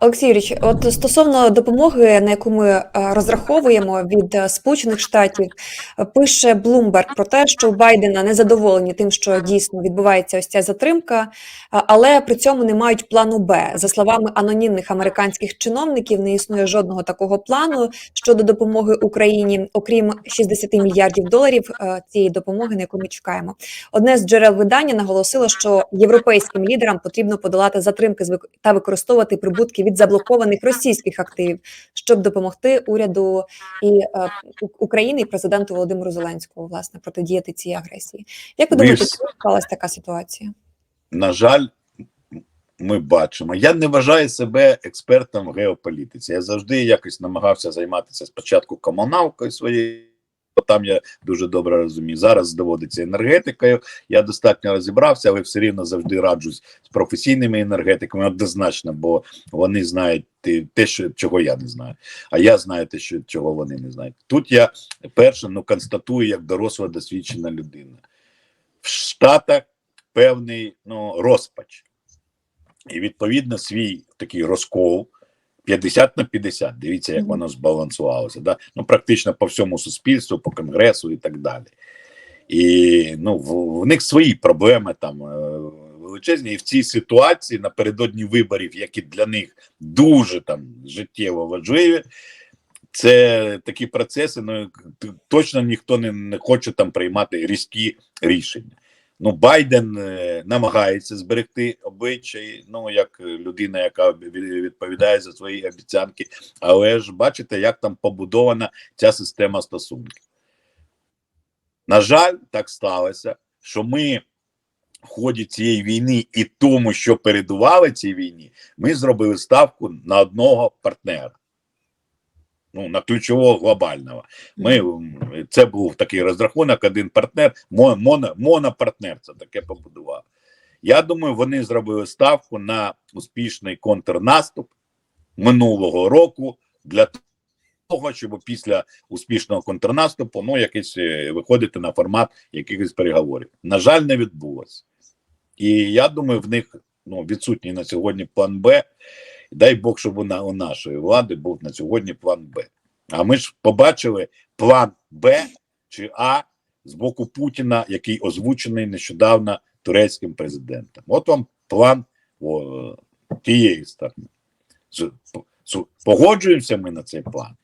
Олексій Юрійович, от стосовно допомоги, на яку ми е, розраховуємо від е, Сполучених Штатів, пише Bloomberg про те, що у Байдена не задоволені тим, що дійсно відбувається ось ця затримка, але при цьому не мають плану Б. За словами анонімних американських чиновників, не існує жодного такого плану щодо допомоги Україні, окрім 60 мільярдів доларів е, цієї допомоги, на яку ми чекаємо. Одне з джерел видання наголосило, що європейським лідерам потрібно подолати затримки та використовувати прибутки від заблокованих російських активів, щоб допомогти уряду і е, України і президенту Володимиру Зеленському власне протидіяти цій агресії. Як ви думаєте, чому така ситуація? на жаль, ми бачимо. Я не вважаю себе експертом в геополітиці. Я завжди якось намагався займатися спочатку комуналкою своєю. Там я дуже добре розумію. Зараз доводиться енергетикою. Я достатньо розібрався, але все рівно завжди раджусь з професійними енергетиками однозначно, бо вони знають те, що чого я не знаю. А я знаю те, що чого вони не знають. Тут я перше ну констатую як доросла досвідчена людина. В Штатах певний ну, розпач. І відповідно свій такий розкол 50 на 50. Дивіться, як воно збалансувалося. Да? Ну, практично по всьому суспільству, по конгресу і так далі. І ну, в, в них свої проблеми там е, величезні. І в цій ситуації напередодні виборів, які для них дуже там життєво важливі. Це такі процеси, ну точно ніхто не, не хоче там приймати різкі рішення. Ну, Байден е, намагається зберегти обличчя, ну як людина, яка відповідає за свої обіцянки, але ж бачите, як там побудована ця система стосунків. На жаль, так сталося, що ми в ході цієї війни і тому, що передували цій війні, ми зробили ставку на одного партнера. Ну, на ключового глобального. Ми це був такий розрахунок, один партнер, мо- моно, монопартнер це таке побудував. Я думаю, вони зробили ставку на успішний контрнаступ минулого року для того, щоб після успішного контрнаступу ну, якийсь е, виходити на формат якихось переговорів. На жаль, не відбулося. І я думаю, в них ну, відсутній на сьогодні план Б. Дай Бог, щоб у, у нашої влади був на сьогодні план Б. А ми ж побачили план Б чи А з боку Путіна, який озвучений нещодавно турецьким президентом. От вам план о, тієї сторони. Погоджуємося ми на цей план.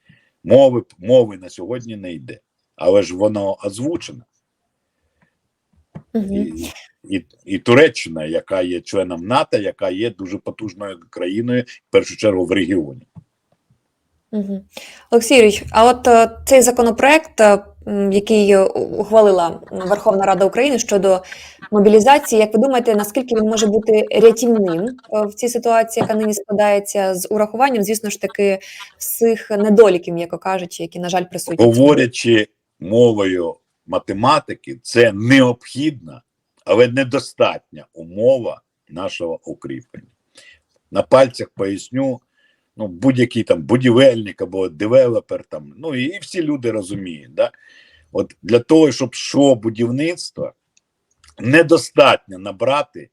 Мови, мови на сьогодні не йде. Але ж воно озвучено. Мгм. І, і, і Туреччина, яка є членом НАТО, яка є дуже потужною країною, в першу чергу в регіоні. Олексій Юрійович, а от е, цей законопроект, е, який е, ухвалила Верховна Рада України щодо мобілізації, як ви думаєте, наскільки він може бути рятівним в цій ситуації, яка нині складається, з урахуванням, звісно ж таки, всіх недоліків, яко кажучи, які, на жаль, присутні. Говорячи мовою математики, це необхідна, але недостатня умова нашого укріплення. На пальцях поясню, ну, будь-який там будівельник або девелопер, там, ну і всі люди розуміють. Да? От для того, щоб що будівництво, недостатньо набрати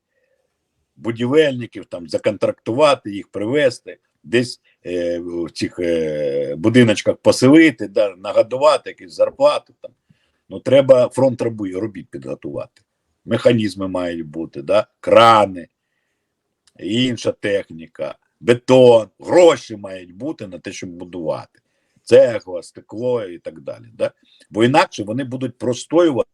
будівельників, там, законтрактувати їх, привезти, десь е, в цих е, будиночках поселити, да, нагодувати якісь зарплати. Там. Ну, треба фронт робіт підготувати. Механізми мають бути, да? крани, інша техніка, бетон, гроші мають бути на те, щоб будувати. Цегла, стекло і так далі. Да? Бо інакше вони будуть простоювати,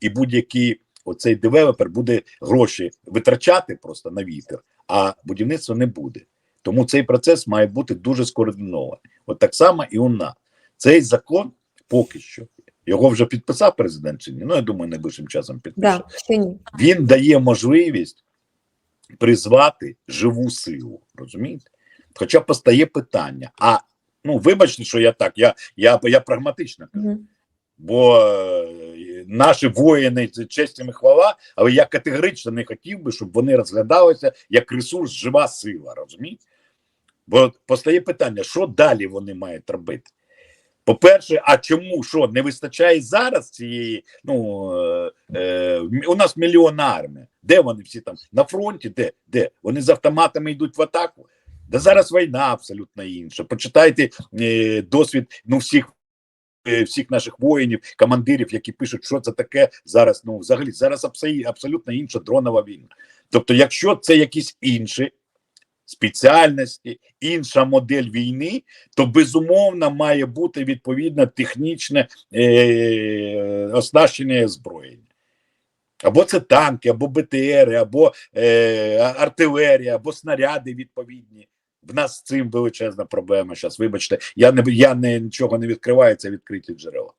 і будь-який оцей девелопер буде гроші витрачати просто на вітер, а будівництва не буде. Тому цей процес має бути дуже скоординований. От так само і у нас. Цей закон поки що. Його вже підписав президент чи ні? Ну, я думаю, найближчим часом підпише. Да, ні. Він дає можливість призвати живу силу. Розумієте? Хоча постає питання: а ну вибачте, що я так, я, я, я прагматично кажу. Мгм. Бо е, наші воїни це честь і хвала, але я категорично не хотів би, щоб вони розглядалися як ресурс, жива сила, розумієте? Бо постає питання, що далі вони мають робити? По-перше, а чому що не вистачає зараз цієї? Ну е, е, у нас мільйонна армія. Де вони всі там? На фронті? Де? Де? Вони з автоматами йдуть в атаку. Да зараз війна абсолютно інша. Почитайте е, досвід ну, всіх, е, всіх наших воїнів, командирів, які пишуть, що це таке зараз. Ну, взагалі, зараз абсолютно інша дронова війна. Тобто, якщо це якісь інші спеціальності, інша модель війни, то безумовно має бути відповідно технічне е, оснащення і. Або це танки, або БТРи, або е, артилерія, або снаряди відповідні. В нас з цим величезна проблема зараз. Вибачте, я не я не нічого не відкриваю, це відкриті джерела.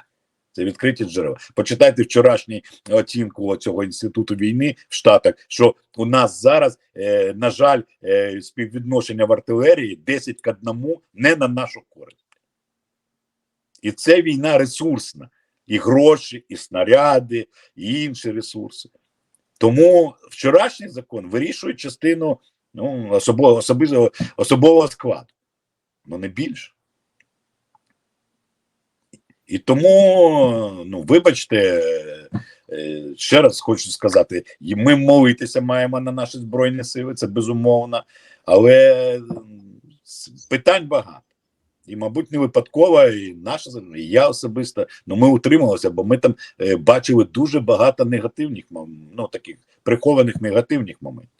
Це відкриті джерела. Почитайте вчорашню оцінку цього інституту війни в Штатах, що у нас зараз, е, на жаль, е, співвідношення в артилерії 10 к 1 не на нашу користь. І це війна ресурсна. І гроші, і снаряди, і інші ресурси. Тому вчорашній закон вирішує частину ну, особового, особового складу, ну не більше. І тому, ну, вибачте, е, ще раз хочу сказати: ми молитися маємо на наші Збройні Сили, це безумовно, але питань багато. І, мабуть, не випадково, і наша і я особисто, ну ми утрималися, бо ми там е, бачили дуже багато негативних ну таких прихованих негативних моментів.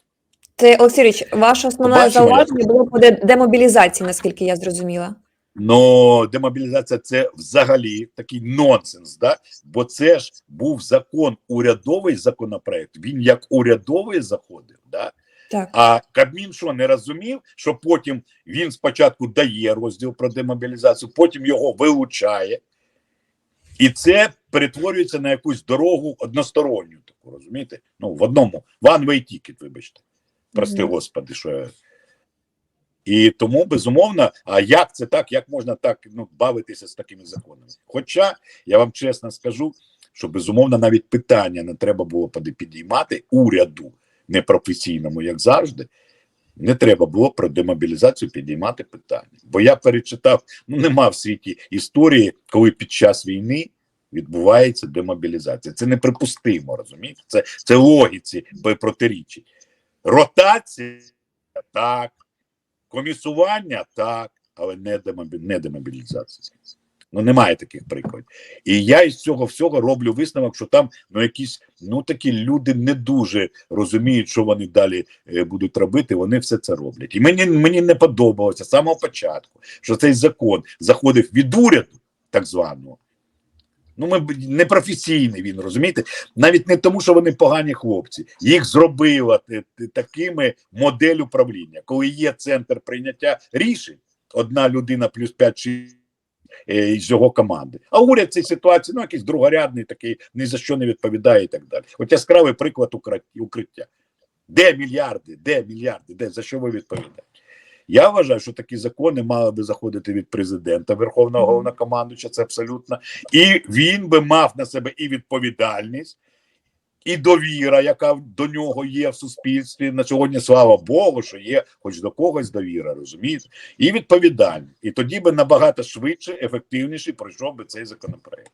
Це Олексій Річ, ваше основне Бачимо, зауваження було по демобілізації, наскільки я зрозуміла. Ну, демобілізація це взагалі такий нонсенс, да? бо це ж був закон, урядовий законопроект. Він як урядовий заходив, да? Так. а Кабмін що не розумів, що потім він спочатку дає розділ про демобілізацію, потім його вилучає, і це перетворюється на якусь дорогу односторонню, таку розумієте? Ну, в одному one way ticket, вибачте. Прости, Мгм. господи, що я. І тому безумовно, а як це так, як можна так ну, бавитися з такими законами? Хоча я вам чесно скажу, що безумовно навіть питання не треба було підіймати уряду непрофесійному, як завжди. Не треба було про демобілізацію підіймати питання. Бо я перечитав, ну нема в світі історії, коли під час війни відбувається демобілізація. Це неприпустимо, розумієте? Це, це логіці протирічить. Ротація так, комісування так, але не, не демобілізація. Ну немає таких прикладів. І я із цього всього роблю висновок, що там ну якісь ну такі люди не дуже розуміють, що вони далі е, будуть робити. Вони все це роблять. І мені мені не подобалося з самого початку, що цей закон заходив від уряду, так званого. Ну, ми непрофесійний він, розумієте? Навіть не тому, що вони погані хлопці. Їх зробила такими модель управління, коли є центр прийняття рішень, одна людина плюс 5 чи е, із його команди. А уряд цій ситуації, ну, якийсь другорядний, такий, ні за що не відповідає і так далі. От яскравий приклад укриття. Де мільярди? Де мільярди? Де за що ви відповідаєте? Я вважаю, що такі закони мали би заходити від президента, Верховного головнокомандуюча, це абсолютно. І він би мав на себе і відповідальність, і довіра, яка до нього є в суспільстві. На сьогодні, слава Богу, що є хоч до когось довіра, розумієте? І відповідальність. І тоді би набагато швидше, ефективніше пройшов би цей законопроект.